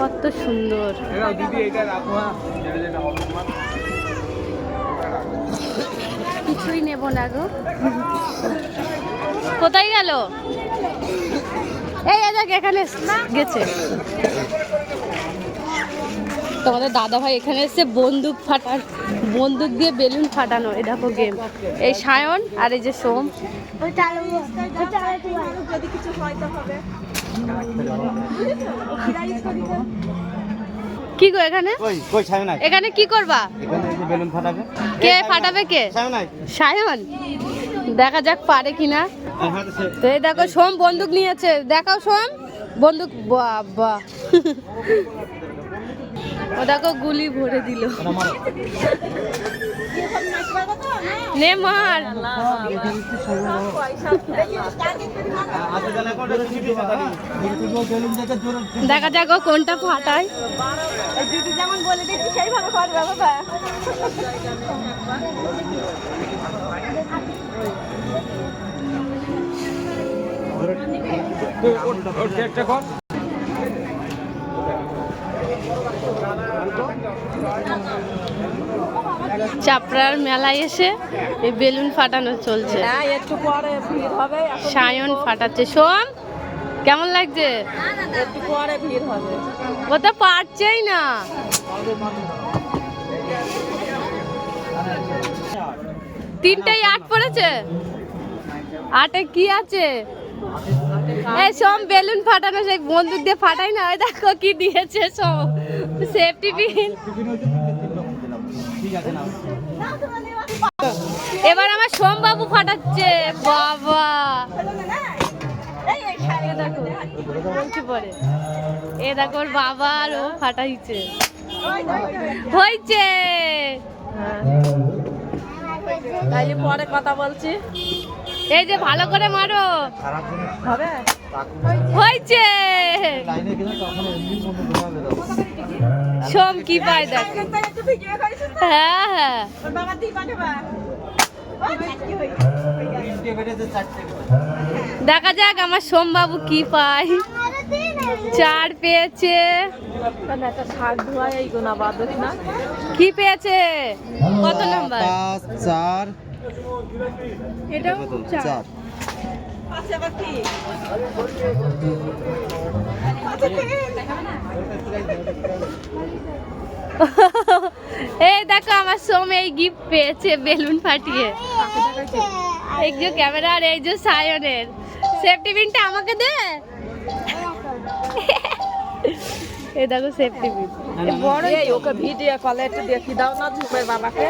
কত সুন্দর। এরাও দিদি এটা রাখো হ্যাঁ। কিছুই নেব না গো। কোথায় গেল? এই দেখ এখানে গেছে। তোমাদের দাদা ভাই এখানে এসে বন্দুক ফাটান বন্দুক দিয়ে বেলুন ফাটানো। এই দেখো গেম এই সায়ন আর এই যে সোম। কি গো এখানে? কই কই ছায় নাই এখানে কি করবা? এখানে যে বেলুন ফাটাবে। কে ফাটাবে কে? ছায় নাই সায়ন? দেখা যাক পারে কিনা। তো এই দেখো সোম বন্দুক নিয়েছে। দেখাও সোম। বন্দুক বাবা ও দেখো গুলি ভরে দিল। দেখে যাক কোনটা ফাটায়। ওর কর চাপড়ার মেলায় এসে এই বেলুন ফাটানো চলছে। হ্যাঁ একটু পরে ভিড় হবে সায়ন ফাটাচ্ছে। সোম কেমন লাগছে? একটু পরে ভিড় হবে। ও তো পারছেই না। তিনটাই আট পড়েছে? আটে কি আছে? এই সোম বেলুন ফাটানো সেই বন্দুক দিয়ে ফাটাই না দেখো কি দিয়েছে সোম। Safety pin. এবার আমার সোমবাবু ফাটাচ্ছে, বাবা। এ দেখো বাবা আর ও ফাটাইছে। হয়েছে তাইলে পরে কথা বলছি। এই যে ভালো করে মারো। হবে? হয়েছে। সোম কি পায় দেখো। করিস হ্যাঁ হ্যাঁ। দেখা যাক আমার সোমবাবু কি পায়। চার পেয়েছে। একটা শাক ধোয়া এই গোনা বাদ দিস না? কি পেয়েছে? কত নাম্বার? চার। এটাও চার। কি এই দেখো আমার সোম এই গিফট পেয়েছে বেলুন ফাটিয়ে। এই যে ক্যামেরা আর এই যে সায়নের। সেফটি পিনটা আমাকে দে। এই দেখো সেফটি পিন বড় ওকে ভিডিও কলে একটু দেখি দাও না ঝুমের বাবাকে।